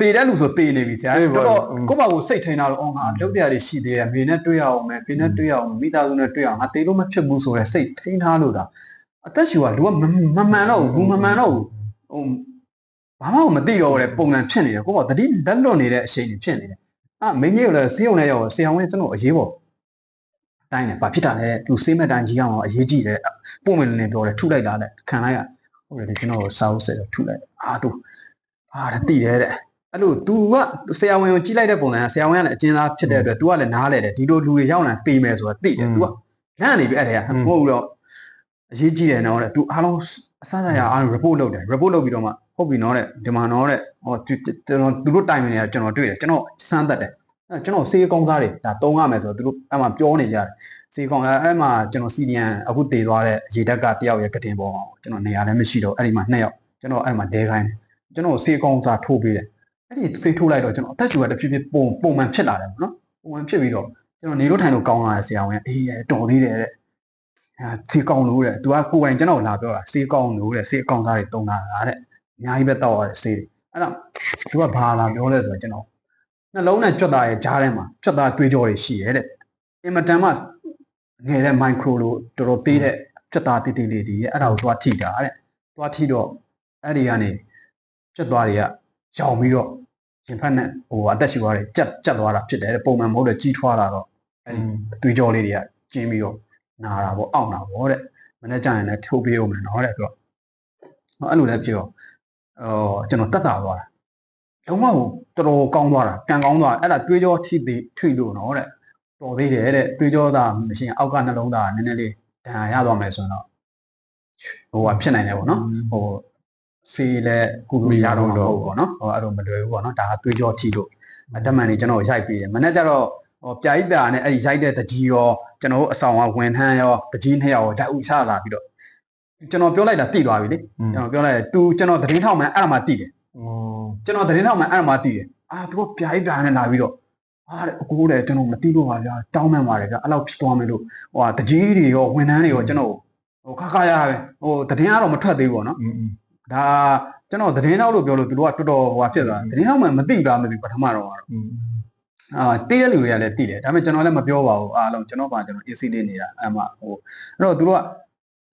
တေတဲ့လူဆိုတေနေပြီဆရာအေးပေါ့တော်တော်อืมကိုယ့်ဘာကိုစိတ်ထိန်တာတော့အော်ငါလုပ်ကြရရှိသေးတယ်မေနဲ့တွေ့ရအောင်မယ်ဖေနဲ့တွေ့ရအောင်မိသားစုနဲ့တွေ့ရအောင်ငါတေလို့မဖြစ်ဘူးဆိုရဲစိတ်ထိန်ထားလို့တာအသက်ရှူကလူကမမမှန်တော့ဘူးဘူးမမှန်တော့ဘူးဟိုဘာမှမသိတော့တဲ့ပုံစံဖြစ်နေတယ်ကိုယ့်ဘာတတိလက်လွတ်နေတဲ့အချိန်ကြီးဖြစ်နေတယ်အာမင်းကြီးကလည်းဆေးရုံနဲ့ရောက်ဆရာဝန်ကကျွန်တော်အရေးပေါ်တိုင်းတယ်ဘာဖြစ်တာလဲသူဆေးမဲ့တိုင်းကြီးအောင်အရေးကြီးတယ်ပုံမင်းလည်းပြောတယ်ထုလိုက်တာလဲခံလိုက်ရဟုတ်တယ်ကျွန်တော်စာအုပ်ဆက်တော့ထုလိုက်အာတူ အာတတိတယ်တဲ့ အဲ့လို तू ကဆရာဝန်ကိုကြီးလိုက်တဲ့ပုံစံကဆရာဝန်ကလည်းအကျဉ်းသားဖြစ်တဲ့အတွက် तू ကလည်းနားလဲတယ်ဒီလိုလူတွေရောက်လာတေးမယ်ဆိုတာသိတယ် तू ကလန့်နေပြီအဲ့ဒါကမဟုတ်ဘူးတော့အရေးကြီးတယ်နော်တဲ့ तू အားလုံးအစစရအားလုံး report လုပ်တယ် report လုပ်ပြီးတော့မှဟုတ်ပြီနော်တဲ့ဒီမှာနော်တဲ့ဟောကျွန်တော်သူတို့တိုင်နေတာကျွန်တော်တွေ့တယ်ကျွန်တော်စမ်းသက်တယ်အဲ့ကျွန်တော်စေးကောင်းသားတွေဒါတုံးရမယ်ဆိုတော့သူတို့အဲ့မှာပြောနေကြတယ်စေးကောင်းအဲ့မှာကျွန်တော် CDN အခုတည်သွားတဲ့ရေတက်ကတယောက်ရဲ့ကတင်ပေါ်အောင်ကျွန်တော်နေရာလည်းမရှိတော့အဲ့ဒီမှာနှစ်ယောက်ကျွန်တော်အဲ့မှာဒဲခိုင်းတယ် ကျွန်တော်စေးကောင်းသားထိုးပေးတယ်အဲ့ဒီစိတ်ထိုးလိုက်တော့ကျွန်တော်အသက်ရှူကတဖြည်းဖြည်းပုံပုံမှန်ဖြစ်လာတယ်ပေါ့နော်ပုံမှန်ဖြစ်ပြီးတော့ကျွန်တော်နေလို့ထိုင်လို့ကောင်းလာတဲ့ဆရာဝန်ကအေးရတော်သေးတယ်တဲ့အဲစေကောင်းလို့တဲ့သူကကိုယ်တိုင်ကျွန်တော်လာပြောတာစေကောင်းလို့တဲ့စေကောင်းသားတွေတုံတာလားတဲ့အများကြီးပဲတောက်ရတဲ့စေတွေအဲ့တော့သူကဘာလာပြောလဲဆိုတော့ကျွန်တော်နှလုံးနဲ့ကြွက်သားရဲ့ကြားထဲမှာကြွက်သားတွေးကြောတွေရှိရဲတဲ့အင်မတန်မှငယ်တဲ့ micro လို့တော်တော်သေးတဲ့ကြွက်သားတိတိလေးတွေရဲ့အဲ့ဒါကိုသွားထိတာတဲ့သွားထိတော့အဲ့ဒီကနေ ကြွက်သားတွေကကြောင်ပြီးတော့ရင်ဖက်နဲ့ဟိုအသက်ရှူရတယ်ကြက်ကြက်သွားတာဖြစ်တယ်တဲ့ပုံမှန်မဟုတ်တဲ့ကြီးထွားလာတော့အဲ့ဒီအသွေးကြောလေးတွေကကျင်းပြီးတော့နာတာပေါ့အောင့်တာပေါ့တဲ့မနေ့ကျရင်လည်းထုတ်ပေးအောင်မယ်နော်တဲ့သူကဟောအဲ့လိုလည်းဖြစ်တော့ဟောကျွန်တော်တက်တာသွားတာလုံးဝဟိုတော်တော်ကောင်းသွားတာကံကောင်းသွားအဲ့ဒါသွေးကြောထိသေးထိလို့နော်တဲ့တော်သေးတယ်တဲ့သွေးကြောသားမရှိရင်အောက်ကနှလုံးသားနည်းနည်းလေးဒဏ်ရာရသွားမယ်ဆိုရင်တော့ဟိုကဖြစ်နိုင်တယ်ပေါ့နော်ဟို စီလဲကုလို့ရတော့မဟုတ်ဘူးပေါ့နော်ဟောအဲ့လိုမလွယ်ဘူးပေါ့နော်ဒါကသွေးကြောထိလို့အတက်မှန်နေကျွန်တော်ရိုက်ပြီးတယ်မနေ့ကျတော့ဟောပြာကြီးပြာနဲ့အဲ့ဒီရိုက်တဲ့တကြီးရောကျွန်တော်တို့အဆောင်ကဝင်ထမ်းရောတကြီးနှစ်ယောက်ရောဓာတ်ဥချလာပြီးတော့ကျွန်တော်ပြောလိုက်တာတိသွားပြီလေကျွန်တော်ပြောလိုက်တယ် तू ကျွန်တော်သတင်းထောက်မှန်အဲ့ဒါမှတိတယ်ကျွန်တော်သတင်းထောက်မှန်အဲ့ဒါမှတိတယ်အာ तू ကပြာကြီးပြာနဲ့လာပြီးတော့အာတဲ့အကိုလည်းကျွန်တော်မတိလို့ပါဗျာတောင်းမှန်ပါတယ်ဗျာအဲ့လောက်ဖြစ်သွားမယ်လို့ဟိုတကြီးတွေရောဝန်ထမ်းတွေရောကျွန်တော်ဟိုခါခါရပဲဟိုသတင်းကတော့မထွက်သေးဘူးပေါ့နော် ဒါကျွန်တော်သတင်းနောက်လို့ပြောလို့သူတို့ကတော်တော်ဟိုဟာဖြစ်သွားတယ်သတင်းနောက်မှမသိဘူးလားမသိဘူးပထမတော့ကတော့အာတည့်တဲ့လူတွေကလည်းသိတယ်ဒါပေမဲ့ကျွန်တော်လည်းမပြောပါဘူးအားလုံးကျွန်တော်ပါကျွန်တော် AC လေးနေတာအဲ့မှာဟိုအဲ့တော့သူတို့က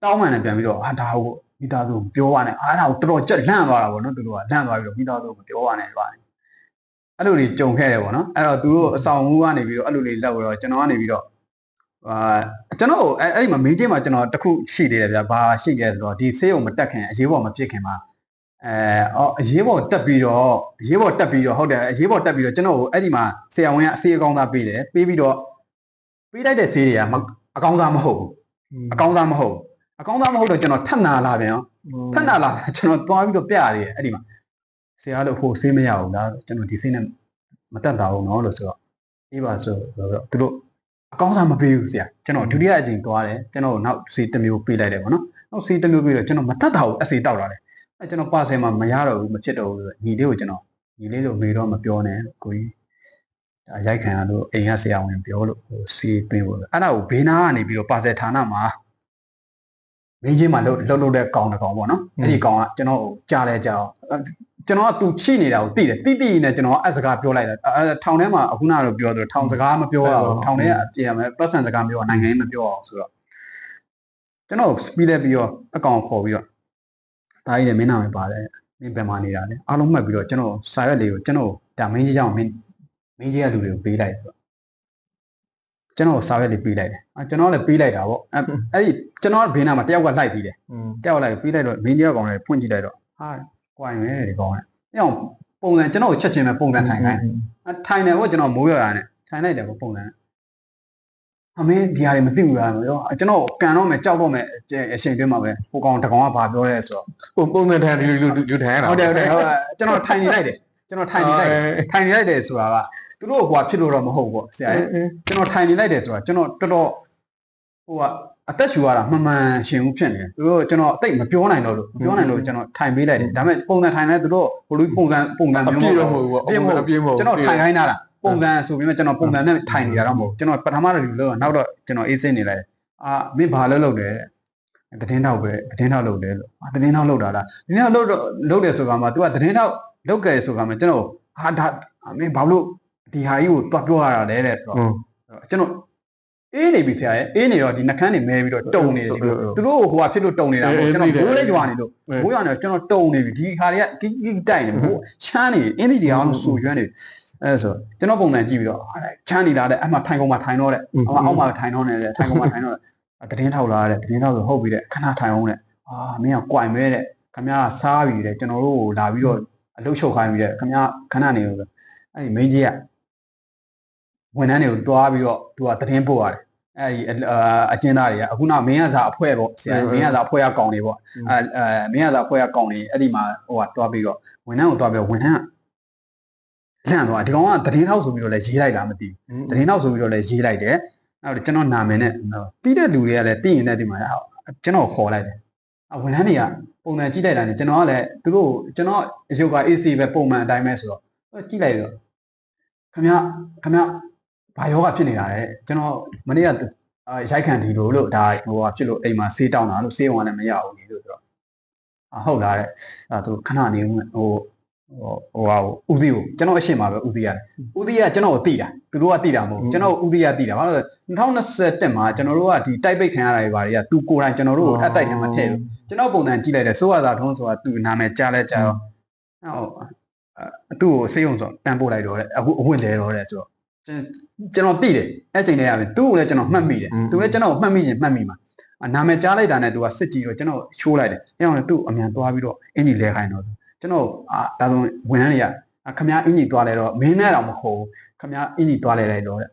တောင်းမှန်တယ်ပြန်ပြီးတော့ဟာဒါဟုတ်မိသားစုကိုပြောပါနဲ့အားဒါကိုတော်တော်ကြက်လန့်သွားတာပေါ့နော်သူတို့ကလန့်သွားပြီးတော့မိသားစုကိုပြောပါနဲ့ပါတယ်အဲ့လိုတွေကြုံခဲ့တယ်ပေါ့နော်အဲ့တော့သူတို့အဆောင်မှုကနေပြီးတော့အဲ့လိုတွေလောက်ပြီးတော့ကျွန်တော်ကနေပြီးတော့ အာကျွန်တော်အဲ့အဲ့မှာမင်းချင်းမှာကျွန်တော်တခုရှိသေးတယ်ဗျာဘာရှိခဲ့ဆိုတော့ဒီဆေးရုံမတက်ခင်အရေးပေါ်မဖြစ်ခင်မှာအဲအော်အရေးပေါ်တက်ပြီးတော့အရေးပေါ်တက်ပြီးတော့ဟုတ်တယ်အရေးပေါ်တက်ပြီးတော့ကျွန်တော်အဲ့ဒီမှာဆရာဝန်ကအစီအကောင်းသားပေးတယ်ပေးပြီးတော့ပေးလိုက်တဲ့ဆေးတွေကအကောင်းသားမဟုတ်ဘူးအကောင်းသားမဟုတ်အကောင်းသားမဟုတ်တော့ကျွန်တော်ထပ်နာလာပြန်ထပ်နာလာကျွန်တော်သွားပြီးတော့ပြရတယ်အဲ့ဒီမှာဆရာတို့ဟိုဆေးမရဘူးလားကျွန်တော်ဒီဆေးနဲ့မတက်တာဘူးနော်လို့ဆိုတော့အေးပါဆိုတော့သူတို့ အကောင်းသားမပေးဘူးဆရာကျွန်တော်ဒုတိယအကြိမ်သွားတယ်ကျွန်တော်နောက်ဆေးတစ်မျိုးပေးလိုက်တယ်ပေါ့နော်နောက်ဆေးတစ်မျိုးပေးတော့ကျွန်တော်မတက်တာဘူးအစေတောက်လာတယ်အဲကျွန်တော်ပါဆယ်မှာမရတော့ဘူးမဖြစ်တော့ဘူးဆိုညီလေးကိုကျွန်တော်ညီလေးတို့မေတော့မပြောနဲ့ကိုကြီးဒါရိုက်ခံရလို့အိမ်ကဆရာဝန်ပြောလို့ဟိုစီးပေးဖို့အဲ့ဒါကိုဘေးနားကနေပြီးတော့ပါဆယ်ဌာနမှာမင်းချင်းမှာလှုပ်လှုပ်လှုပ်တဲ့ကောင်တစ်ကောင်ပေါ့နော်အဲ့ဒီကောင်ကကျွန်တော်ကိုကြားလဲကြားအောင် ကျွန်တော်ကသူချိနေတာကိုသိတယ်တိတိနဲ့ကျွန်တော်အဲ့စကားပြောလိုက်တာအဲထောင်ထဲမှာအခုနကတော့ပြောတယ်ထောင်စကားမပြောရအောင်ထောင်ထဲကအပြင်မှာပတ်စံစကားမပြောနိုင်ငံရေးမပြောအောင်ဆိုတော့ကျွန်တော်ပြီးလဲပြီးတော့အကောင်ခေါ်ပြီးတော့ဒါကြီးလည်းမင်းနာမည်ပါတယ်မင်းဘယ်မှာနေတာလဲအားလုံးမှတ်ပြီးတော့ကျွန်တော်စာရွက်လေးကိုကျွန်တော်ဒါမင်းကြီးကြောင့်မင်းမင်းကြီးကလူတွေကိုပေးလိုက်ဆိုတော့ကျွန်တော်စာရွက်လေးပေးလိုက်တယ်အဲကျွန်တော်လည်းပေးလိုက်တာပေါ့အဲအဲ့ဒီကျွန်တော်ဘေးနားမှာတယောက်ကလိုက်ပြီးတယ်တယောက်လိုက်ပေးလိုက်တော့မင်းကြီးကကောင်လည်းဖွင့်ကြည့်လိုက်တော့ဟာ ကွာရင်ပဲဒီကောင်ကအဲ့အောင်ပုံစံကျွန်တော်ကိုချက်ချင်းပဲပုံစံထိုင်ခိုင်းအဲထိုင်တယ်ပေါ့ကျွန်တော်မိုးရတာနဲ့ထိုင်လိုက်တယ်ပေါ့ပုံစံအမေဒီဟာတွေမသိဘူးလားပြောကျွန်တော်ကန်တော့မယ်ကြောက်တော့မယ်အချိန်တွင်းမှာပဲဟိုကောင်တကောင်ကဘာပြောလဲဆိုတော့ပုံပုံနဲ့ထိုင်ဒီလူလူလူထိုင်ရတာဟုတ်တယ်ဟုတ်တယ်ဟုတ်တယ်ကျွန်တော်ထိုင်နေလိုက်တယ်ကျွန်တော်ထိုင်နေလိုက်တယ်ထိုင်နေလိုက်တယ်ဆိုတာကသူတို့ဟိုဖြစ်လို့တော့မဟုတ်ဘူးပေါ့ဆရာကြီးကျွန်တော်ထိုင်နေလိုက်တယ်ဆိုတာကျွန်တော်တော်တော်ဟိုက အသက်ရှူရတာမှန်မှန်ရှင်ဦးဖြစ်နေတယ်သူတို့ကျွန်တော်အသိမပြောနိုင်တော့လို့မပြောနိုင်လို့ကျွန်တော်ထိုင်ပေးလိုက်တယ်ဒါပေမဲ့ပုံစံထိုင်နေသူတို့ဟိုလိုပုံစံပုံစံ အ မျိုး ပြ မ ည့် ဟုတ် တော့မ ဘူး ဟုတ်ဘူးပေါ့အပြည့်မဟုတ် ကျွန်တော်ထိုင်ခိုင်းတာလားပုံစံဆိုပြီးမှကျွန်တော်ပုံစံနဲ့ထိုင်နေတာတော့မဟုတ်ကျွန်တော်ပထမတော့ဒီလိုနောက်တော့ကျွန်တော်အေးစိတ်နေလိုက်အာမင်းဘာလို့လုပ်တယ်တည်င်းထောက်ပဲတည်င်းထောက်လုပ်တယ်လို့အာတည်င်းထောက်လုပ်တာလားတည်င်းထောက်လုပ်တော့လုပ်တယ်ဆိုကမှ तू ကတည်င်းထောက် လုတ်ကြဲဆိုကမှကျွန်တော်ဟာဒါမင်းဘာလို့ဒီဟာကြီးကိုတွားပြောရတာလဲတဲ့ဆိုတော့ อืม ကျွန်တော် အေးနေပြီဆရာရဲ့အေးနေတော့ဒီနှကန်းတွေမဲပြီးတော့တုံနေတယ်လို့သူတို့ဟိုဟာဖြစ်လို့တုံနေတာပေါ့ကျွန်တော်ဘိုးလေးကြွားနေလို့ဘိုးရနေတော့ကျွန်တော်တုံနေပြီဒီခါတွေကကိကိတိုက်နေဘိုးချမ်းနေအင်းဒီတွေအောင်ဆူရွမ်းနေအဲဆိုကျွန်တော်ပုံမှန်ကြည့်ပြီးတော့ဟာချမ်းနေလာတဲ့အမှထိုင်ကုန်မှာထိုင်တော့တဲ့အမှအောက်မှာထိုင်တော့နေတယ်ထိုင်ကုန်မှာထိုင်တော့တတင်းထောက်လာတဲ့တတင်းထောက်ဆိုဟုတ်ပြီတဲ့ခဏထိုင်အောင်တဲ့အာမင်းကကြွိုင်မဲတဲ့ခမရစားပြီတဲ့ကျွန်တော်တို့လာပြီးတော့အလုတ်ချုပ်ခိုင်းပြီတဲ့ခမရခဏနေလို့အဲ့ဒီမင်းကြီးက ဝန်ထမ်းတွေကိုတွားပြီးတော့သူကသတင်းပို့ရတယ်အဲ့ဒီအကျဉ်းသားတွေကအခုနောက်မင်းရစာအဖွဲ့ပေါ့ဆရာမင်းရစာအဖွဲ့ကကောင်းနေပေါ့အဲအဲမင်းရစာအဖွဲ့ကကောင်းနေအဲ့ဒီမှာဟိုကတွားပြီးတော့ဝန်ထမ်းကိုတွားပြီးတော့ဝန်ထမ်းကလန့်သွားဒီကောင်ကသတင်းထောက်ဆိုပြီးတော့လည်းရေးလိုက်တာမသိဘူးသတင်းထောက်ဆိုပြီးတော့လည်းရေးလိုက်တယ်အဲ့တော့ကျွန်တော်နာမည်နဲ့ပြီးတဲ့လူတွေကလည်းသိရင်လည်းဒီမှာကျွန်တော်ခေါ်လိုက်တယ်အဝန်ထမ်းတွေကပုံမှန်ကြည့်လိုက်တာနဲ့ကျွန်တော်ကလည်းသူတို့ကျွန်တော်အယုတ်က AC ပဲပုံမှန်အတိုင်းပဲဆိုတော့ကြည့်လိုက်တော့ခင်ဗျခင်ဗျ ဘာယောဂဖြစ်နေတာလဲကျွန်တော်မနေ့ကအာရိုက်ခံဒီလိုလို့ဒါဟိုဟာဖြစ်လို့အိမ်မှာဆေးတောင်းတာလို့ဆေးဝင်လည်းမရဘူးလေလို့ဆိုတော့အာဟုတ်လားတဲ့အဲသူခဏနေဦးဟိုဟိုဟိုဟာဦးစီးကိုကျွန်တော်အရှင်းမှာပဲဦးစီးရတယ်ဦးစီးကကျွန်တော်ကိုတိတာသူတို့ကတိတာမဟုတ်ဘူးကျွန်တော်ဦးစီးကတိတာဘာလို့လဲ2021မှာကျွန်တော်တို့ကဒီတိုက်ပိတ်ခံရတာတွေဘာတွေကသူကိုယ်တိုင်ကျွန်တော်တို့ကိုအတိုက်ထဲမှာထည့်လို့ကျွန်တော်ပုံစံကြည့်လိုက်တယ်စိုးရသာထုံးဆိုတာသူနာမည်ကြားလဲကြားတော့ဟိုအတူကိုဆေးရုံဆိုတန်ပို့လိုက်တော့တဲ့အခုအဝင့်လဲတော့တဲ့ဆိုတော့ ကျွန်တော်သိတယ်အဲ့ချိန်တည်းကပဲသူ့ကိုလည်းကျွန်တော်မှတ်မိတယ်သူလည်းကျွန်တော်ကိုမှတ်မိရင်မှတ်မိမှာအနာမည်ကြားလိုက်တာနဲ့သူကစစ်ကြည့်တော့ကျွန်တော်ချိုးလိုက်တယ်အဲ့အောင်လည်းသူ့အမြန်သွားပြီးတော့အင်ကြီးလဲခိုင်းတော့ကျွန်တော်အာဒါဆိုဝန်ထမ်းတွေကခမ ्या အင်ကြီးသွားလဲတော့မင်းနဲ့တော့မခေါ်ဘူးခမ ्या အင်ကြီးသွားလဲလိုက်တော့တဲ့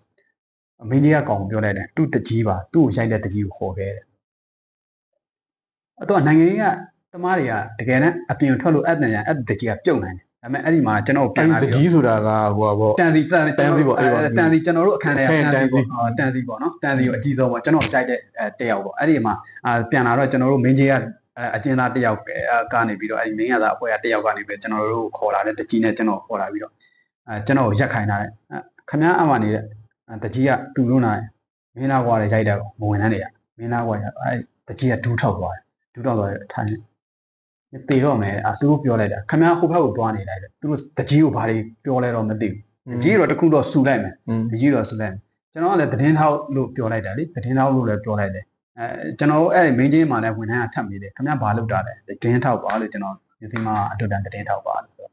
မင်းကြီးကကောင်ပြောလိုက်တယ်သူ့တကြီးပါသူ့ကိုရိုက်တဲ့တကြီးကိုခေါ်ခဲ့တယ်အဲ့တော့နိုင်ငံကြီးကတမားတွေကတကယ်တမ်းအပြင်ထွက်လို့အဲ့တန်ရအဲ့တကြီးကပြုတ်နိုင်တယ် ဒါပေမဲ့အဲ့ဒီမှာကျွန်တော်ပြန်လာအဲ့ပြီးဒီကြီးဆိုတာကဟိုပါပေါ့တန်စီတန်တန်စီပေါ့အဲ့ပါတန်စီကျွန်တော်တို့အခန်းထဲကအခန်းတန်စီတန်စီပေါ့ဟောတန်စီပေါ့နော်တန်စီကိုအကြီးဆုံးပေါ့ကျွန်တော်ကြိုက်တဲ့အဲတယောက်ပေါ့အဲ့ဒီမှာအာပြန်လာတော့ကျွန်တော်တို့မင်းကြီးကအဲအကျဉ်းသားတယောက်ပဲအဲကနေပြီးတော့အဲ့ဒီမင်းရသားအဖွဲ့ကတယောက်ကနေပြီးကျွန်တော်တို့ကိုခေါ်လာတဲ့တကြီးနဲ့ကျွန်တော်ခေါ်လာပြီးတော့အဲကျွန်တော်ကိုရက်ခိုင်းတာတဲ့အဲခမည်းအမှနေတဲ့အဲတကြီးကတူလို့နာတယ်မင်းသားကွာလေရိုက်တယ်မဝင်နှန်းတွေကမင်းသားကွာရအဲတကြီးကဒူးထောက်သွားတယ်ဒူးထောက်သွားတယ်ထိုင် တေတော့မယ်အာသူတို့ပြောလိုက်တာခမည်းဟိုဘက်ကိုသွားနေလိုက်တယ်သူတို့တကြီးကိုဘာတွေပြောလဲတော့မသိဘူးတကြီးတော့တခုတော့စူလိုက်မယ်อืมတကြီးတော့စူလိုက်မယ်ကျွန်တော်ကလည်းသတင်းထောက်လို့ပြောလိုက်တာလေသတင်းထောက်လို့လည်းပြောလိုက်တယ်အဲကျွန်တော်အဲ့မင်းကြီးမှလည်းဝန်ထမ်းကထပ်မိတယ်ခင်ဗျားဘာလုပ်တာလဲသတင်းထောက်ပါလို့ကျွန်တော်ဒီစီမှာအတူတန်သတင်းထောက်ပါလို့ဆို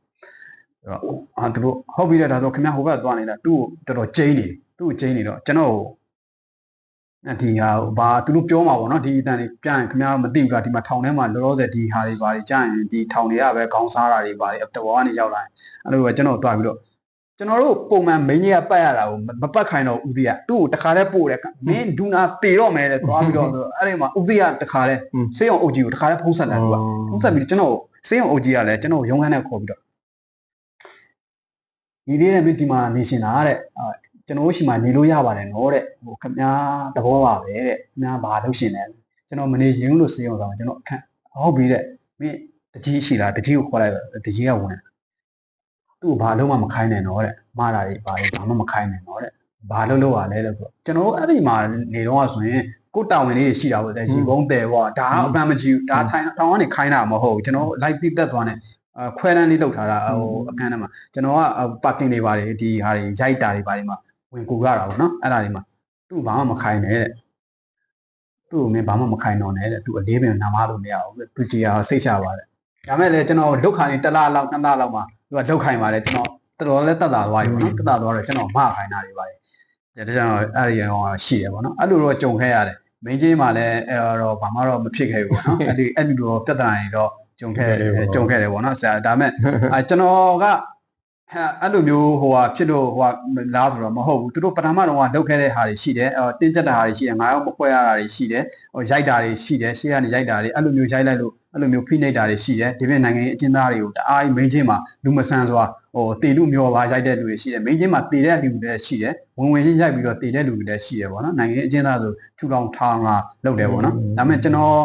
တော့အာသူတို့ဟုတ်ပြီလေဒါဆိုခင်ဗျားဟိုဘက်သွားနေတာသူ့ကိုတော်တော်ကျိန်းနေသူ့ကိုကျိန်းနေတော့ကျွန်တော် ဒီဟာဘာသူတို့ပြောမှာပေါ့နော်ဒီအတန်တွေပြန်ခင်ဗျားမသိဘူးလားဒီမှာထောင်ထဲမှာလောလောဆယ်ဒီဟာတွေဘာတွေကြာရင်ဒီထောင်တွေကပဲခေါင်းစားတာတွေဘာတွေတဘောကနေရောက်လာရင်အဲ့လိုပဲကျွန်တော်တွားပြီးတော့ကျွန်တော်တို့ပုံမှန်မင်းကြီးကပတ်ရတာကိုမပတ်ခိုင်းတော့ဦးစီးကသူ့ကိုတခါတည်းပို့တယ်မင်းဒူနာပေတော့မယ်တဲ့သွားပြီးတော့ဆိုအဲ့ဒီမှာဦးစီးကတခါတည်းစေးအောင်အုပ်ကြီးကိုတခါတည်းဖုံးဆက်တယ်သူကဖုံးဆက်ပြီးကျွန်တော်စေးအောင်အုပ်ကြီးကလည်းကျွန်တော်ရုံးခန်းနဲ့ခေါ်ပြီးတော့ဒီလေးနဲ့မင်းဒီမှာနေရှင်တာတဲ့အာ ကျွန်တော်တို့ရှိမှနေလို့ရပါတယ်နော်တဲ့ဟိုခင်ဗျားသဘောပါပဲတဲ့ခင်ဗျားဘာလုပ်ရှင်လဲကျွန်တော်မနေရင်လို့စေးအောင်ဆောင်ကျွန်တော်အခန့်ဟုတ်ပြီတဲ့မင်းတကြီးရှိလားတကြီးကိုခေါ်လိုက်တော့တကြီးကဝင်သူ့ကိုဘာလို့မှမခိုင်းနဲ့တော့တဲ့မှားတာတွေဘာလို့ဘာမှမခိုင်းနဲ့တော့တဲ့ဘာလို့လို့ရလဲလို့ဆိုကျွန်တော်တို့အဲ့ဒီမှာနေတော့ဆိုရင်ကိုတာဝန်လေးတွေရှိတာပေါ့တဲ့ရီကုန်းတယ်ပေါ့ဒါအပန်းမကြည့်ဘူးဒါထိုင်တောင်းကနေခိုင်းတာမဟုတ်ဘူးကျွန်တော်လိုက်ပြီးတက်သွားနေအခွဲတန်းလေးလောက်ထားတာဟိုအခန်းထဲမှာကျွန်တော်ကပါကင်တွေပါတယ်ဒီဟာတွေရိုက်တာတွေပါတယ်မှာ ဝင်ကူရတာပေါ့နော်အဲ့ဒါတွေမှာသူ့ဘာမှမခိုင်းနဲ့တဲ့သူ့ကိုမင်းဘာမှမခိုင်းတော့နဲ့တဲ့သူအလေးပင်နာမလို့မရဘူးတဲ့သူကြီးကစိတ်ချပါတယ်ဒါမဲ့လည်းကျွန်တော်ဒုက္ခနေတစ်လားလောက်နှစ်လားလောက်မှာသူကဒုက္ခိုင်ပါတယ်ကျွန်တော်တော်တော်လေးတက်တာသွားပြီပေါ့နော်တက်တာသွားတော့ကျွန်တော်မခိုင်တာတွေပါတယ်ဒါကြောင့်အဲ့ဒီရောရှိတယ်ပေါ့နော်အဲ့လိုတော့ကြုံခဲ့ရတယ်မင်းကြီးမှလည်းအဲ့တော့ဘာမှတော့မဖြစ်ခဲ့ဘူးပေါ့နော်အဲ့ဒီအဲ့ဒီလိုပြဿနာတွေတော့ကြုံခဲ့ကြုံခဲ့တယ်ပေါ့နော်ဆရာဒါမဲ့ကျွန်တော်က အဲ့လိုမျိုးဟိုဟာဖြစ်လို့ဟိုဟာလားဆိုတော့မဟုတ်ဘူးသူတို့ပထမတော့ကလုပ်ခဲ့တဲ့ဟာတွေရှိတယ်တင်းကျပ်တာဟာတွေရှိတယ်ငါရောမခွဲရတာတွေရှိတယ်ဟိုရိုက်တာတွေရှိတယ်ရှေ့ကနေရိုက်တာတွေအဲ့လိုမျိုးရိုက်လိုက်လို့အဲ့လိုမျိုးဖိနှိပ်တာတွေရှိတယ်ဒီပြင်နိုင်ငံရေးအကျဉ်းသားတွေကိုတအားကြီးမင်းချင်းမှာလူမဆန်စွာဟိုတေလူမျိုးပါရိုက်တဲ့လူတွေရှိတယ်မင်းချင်းမှာတေတဲ့လူတွေရှိတယ်ဝင်ဝင်ချင်းရိုက်ပြီးတော့တေတဲ့လူတွေလည်းရှိတယ်ပေါ့နော်နိုင်ငံရေးအကျဉ်းသားဆိုထူထောင်ထောင်လာလုပ်တယ်ပေါ့နော်ဒါပေမဲ့ကျွန်တော်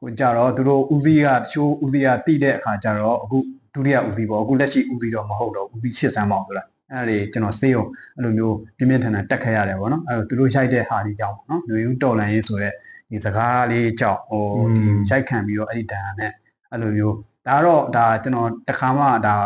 ကိုကြတော့သူတို့ဦးစီးကတချို့ဦးစီးကတိတဲ့အခါကျတော့အခု ဒုတိယဦးစီးပေါ့အခုလက်ရှိဦးစီးတော့မဟုတ်တော့ဦးစီးရှစ်ဆန်းပေါင်းဆိုလားအဲ့ဒါတွေကျွန်တော်စေးအောင်အဲ့လိုမျိုးပြင်းပြင်းထန်ထန်တက်ခဲ့ရတယ်ပေါ့နော်အဲ့တော့သူတို့ရိုက်တဲ့ဟာဒီကြောင့်ပေါ့နော်လူဦးတော်လန်ရေးဆိုတဲ့ဒီစကားလေးကြောင့်ဟိုဒီရိုက်ခံပြီးတော့အဲ့ဒီဒဏ်နဲ့အဲ့လိုမျိုးဒါတော့ဒါကျွန်တော်တခါမှဒါ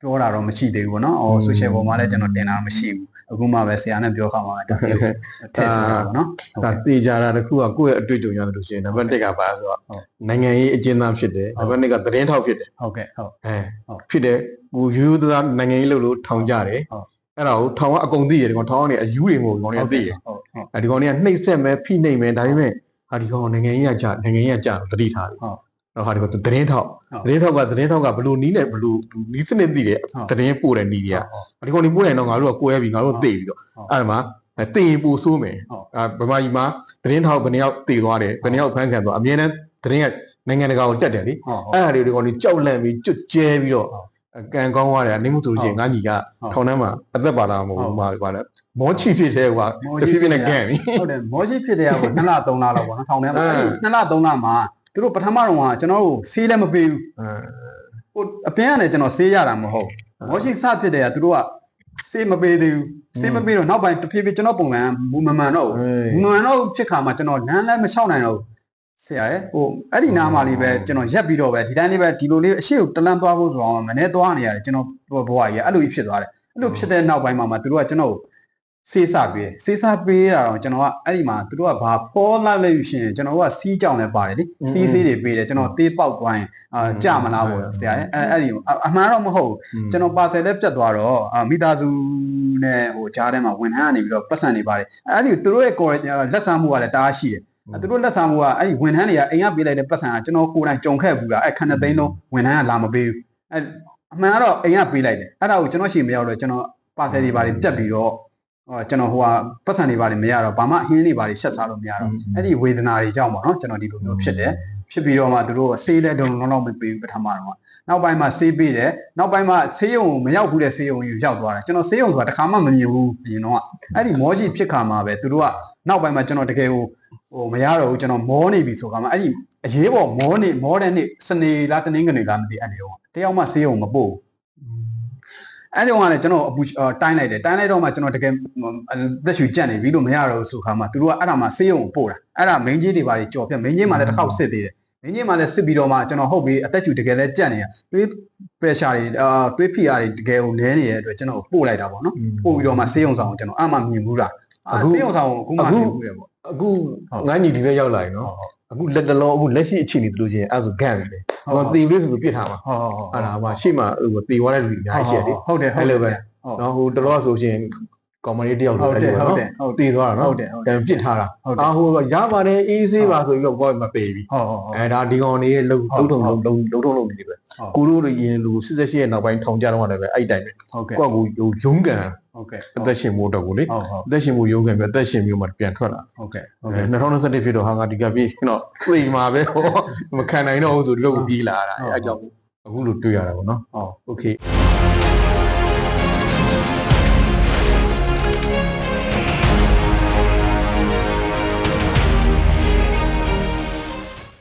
ပြောတာတော့မရှိသေးဘူးပေါ့နော်ဟို social ပေါ်မှာလည်းကျွန်တော်တင်တာမရှိဘူး အခုမှပဲဆရာနဲ့ပြောခါမှာဒါမျိုးထည့်ထားတာပေါ့နော်ဟုတ်ဒါကဲ့တေချာတာတစ်ခုကကိုယ့်ရဲ့အတွေ့အကြုံရတယ်လို့ရှိရင်နံပါတ်1ကပါဆိုတော့ဟုတ်နိုင်ငံရေးအကျဉ်းသားဖြစ်တယ်ဟုတ်နံပါတ်2ကသတင်းထောက်ဖြစ်တယ်ဟုတ်ကဲ့ဟုတ်အဲဟုတ်ဖြစ်တယ်ကိုရိုးရိုးသားသားနိုင်ငံရေးလုပ်လို့ထောင်ကြတယ်ဟုတ်အဲ့ဒါကိုထောင်ကအကုန်သိရတယ်ကောင်ထောင်ကနေအယူတွေမဟုတ်ဘူးကောင်တွေကသိတယ်ဟုတ်ဟုတ်အဲဒီကောင်တွေကနှိပ်စက်မယ်ဖိနှိပ်မယ်ဒါပေမဲ့ဟာဒီကောင်ကနိုင်ငံရေးကကြာနိုင်ငံရေးကကြာသတိထားတယ်ဟုတ် တော့ဟာဒီကောင်သတင်းထောက်ဟုတ်သတင်းထောက်ကသတင်းထောက်ကဘယ်လိုနီးနဲ့ဘယ်လိုနီးစနစ်သိတယ်ဟုတ်သတင်းပို့တဲ့နီးတွေကဒီကောင်ဒီပို့တယ်တော့ငါတို့ကကိုယ်ရပြီငါတို့သိပြီတော့ဟုတ်အဲ့ဒါမှာအဲသိရင်ပို့ဆိုးမယ်ဟုတ်အဲဗမာကြီးမှာသတင်းထောက်ဘယ်နှစ်ယောက်တည်သွားတယ်ဘယ်နှစ်ယောက်ဖမ်းခံသွားအမြဲတမ်းသတင်းကနိုင်ငံတကာကိုတက်တယ်လေဟုတ်ဟုတ်အဲ့ဒါတွေဒီကောင်ဒီကြောက်လန့်ပြီးကျွတ်ကျဲပြီးတော့ဟုတ်အကန်ကောင်းသွားတယ်နေမှုဆိုလို့ရှိရင်ငါညီကဟုတ်ထောင်ထဲမှာအသက်ပါလာမှာမဟုတ်ဟုတ်ဘူးမှာကွာလေမောချီဖြစ်တဲ့ကွာမောတချီဖြည်းဖြည်းနဲ့ကန်ပြီဟုတ်တယ်မောရှိဖြစ်တဲ့က2လ3လလောက်ပေါ့နော်ထောင်ထဲမှာအဲအဲ့ဒီ2လ3လမှာ သူတို့ပထမတော့ကကျွန်တော်တို့ဆေးလည်းမပေးဘူးအဲဟိုအပြင်ကနေကျွန်တော်ဆေးရတာမဟုတ်မောရှိစဖြစ်တဲ့ကသူတို့ကဆေးမပေးသေးဘူးဆေးမပေးတော့နောက်ပိုင်းတဖြည်းဖြည်းကျွန်တော်ပုံမှန်မူမမှန်တော့ဘူးမမှန်တော့ဖြစ်ခါမှာကျွန်တော်လမ်းလည်းမလျှောက်နိုင်တော့ဘူးဆရာရဲ့ဟိုအဲ့ဒီနားမှာလေးပဲကျွန်တော်ရက်ပြီးတော့ပဲဒီတိုင်းလေးပဲဒီလိုလေးအရှိကိုတလန်းသွားဖို့ဆိုတော့မနေ့သွားနေရတယ်ကျွန်တော်ဘဝကြီးအဲ့လိုကြီးဖြစ်သွားတယ်အဲ့လိုဖြစ်တဲ့နောက်ပိုင်းမှာမှသူတို့ကကျွန်တော်ကို စေးစပေးတယ်စေးစပေးတာတော့ကျွန်တော်ကအဲ့ဒီမှာသူတို့ကဘာဖောလိုက်လို့ရှိရင်ကျွန်တော်ကစီးကြောင်လည်းပါတယ်လေစီးစေးတွေပေးတယ်ကျွန်တော်သေးပေါက်သွားရင်အာကြမလားပေါ့ဆရာရဲ့အဲ့အဲ့ဒီအမှန်တော့မဟုတ်ဘူးကျွန်တော်ပါဆယ်လည်းပြတ်သွားတော့အာမိသားစုနဲ့ဟိုကြားထဲမှာဝန်ထမ်းကနေပြီးတော့ပတ်စံနေပါတယ်အဲ့ဒီသူတို့ရဲ့ core လက်စားမှုကလည်းတအားရှိတယ်အဲ့သူတို့လက်စားမှုကအဲ့ဒီဝန်ထမ်းတွေကအိမ်ကပေးလိုက်တဲ့ပတ်စံကကျွန်တော်ကိုယ်တိုင်ကြုံခဲ့ဘူးလားအဲ့ခဏသိန်းလုံးဝန်ထမ်းကလာမပေးဘူးအဲ့အမှန်ကတော့အိမ်ကပေးလိုက်တယ်အဲ့ဒါကိုကျွန်တော်ရှိမရောက်တော့ကျွန်တော်ပါဆယ်တွေပါတယ်ပြတ်ပြီးတော့ဟို ကျွန်တော်ဟိုကပတ်စံတွေပါတယ်မရတော့ဘာမှအဟင်းတွေပါတယ်ရှက်စားလို့မရတော့အဲ့ဒီဝေဒနာတွေကြောင့်ပေါ့နော်ကျွန်တော်ဒီလိုမျိုးဖြစ်တယ်ဖြစ်ပြီးတော့မှသူတို့ဆေးလဲတုံလုံးလုံးမပေးဘူးပထမတော့နောက်ပိုင်းမှာဆေးပေးတယ်နောက်ပိုင်းမှာဆေးရုံမရောက်ဘူးတဲ့ဆေးရုံကြီးရောက်သွားတယ်ကျွန်တော်ဆေးရုံဆိုတာတစ်ခါမှမမြင်ဘူးအရင်တော့အဲ့ဒီမောရှိဖြစ်ခါမှာပဲသူတို့ကနောက်ပိုင်းမှာကျွန်တော်တကယ်ဟိုဟိုမရတော့ဘူးကျွန်တော်မောနေပြီဆိုခါမှာအဲ့ဒီအရေးပေါ်မောနေမောတဲ့နေ့စနေလားတနင်္ဂနွေလားမသိအဲ့ဒီတော့တယောက်မှဆေးရုံမပို့ဘူး အဲ့ဒီတော့ကလည်းကျွန်တော်အပူတိုင်းလိုက်တယ်တိုင်းလိုက်တော့မှကျွန်တော်တကယ်သက်ရှူကြက်နေပြီလို့မရတော့ဘူးဆိုခါမှာသူတို့ကအဲ့ဒါမှဆေးရုံပို့တာအဲ့ဒါ main ကြီးတွေပါကြော်ပြ main ကြီးမှလည်းတစ်ခေါက်စစ်သေးတယ်မင်းကြီးမှလည်းစစ်ပြီးတော့မှကျွန်တော်ဟုတ်ပြီအသက်ရှူတကယ်လည်းကြက်နေရသွေး pressure တွေအာသွေးဖိအားတွေတကယ်ကိုနည်းနေတဲ့အတွက်ကျွန်တော်ပို့လိုက်တာပေါ့နော်ပို့ပြီးတော့မှဆေးရုံဆောင်ကိုကျွန်တော်အမှမြင်ဘူးလားအခုဆေးရုံဆောင်ကိုအခုမှမြင်ဘူးတယ်ပေါ့အခုငါညီဒီဘက်ရောက်လာရင်နော်အခုလက်တလောအခုလက်ရှိအခြေအနေတို့လို့ရှိရင်အဲ့ဒါဆိုဂန့်ပြီလေ ဟောတီလေးဆိုပြစ်ထားမှာဟုတ်ဟုတ်ဟုတ်အဲ့ဒါမှရှေ့မှာဟိုတီသွားတဲ့လူတွေအများကြီးရှိတယ်လေဟုတ်တယ်ဟုတ်အဲ့လိုပဲဟုတ်နော်ဟိုတလောဆိုရှင်ကော်မတီတယောက်ဟုတော့တ်အဲ့တယ်လိုပဲဟုတ်နော်တယ်ဟုတ်တည်သွားတာဟုနော်တ်တယ်ဟုတ်ကံပြစ်ထားတာဟုတ်တယ်အာဟိုရပါတယ်အေးဆေးပါဆိုပြီးတော့ဘောမပေပြီဟုတ်ဟုတ်ဟုတ်အဲဒါဒီကောင်လေးလုံဟုတ်လုံထုံလုံလုံလုံထုံလုံနေတယ်ပဲဟုတ်ကိုတို့တွေရင်လူ88ရဲ့နောက်ပိုင်းထောင်ကြတော့လည်းပဲအဲ့တိုင်းပဲဟုတ်ကဲ့ကိုယ့်ကိုဟိုရုံးကန် ဟုတ်ကဲ့ အသက်ရှင်ဖို့အတွက်ကိုလေ ဟုတ်ဟုတ် အသက်ရှင်ဖို့ရုံးကန်ပြီးအသက်ရှင်ပြီးမှပြန်ထွက်လာ ဟုတ်ကဲ့ဟု ဟုတ် တ် ကဲ့ ကဲ့ 2021ဖြစ်တော့ဟာငါဒီကပြေးတော့သိမှာပဲဟောမခံနိုင်တော့ဘူးဆိုဒီဘက်ကိုပြေးလာတာအဲအကြောင်းအခုလိုတွေ့ရတာပေါ့နော် ဟုတ် โอเค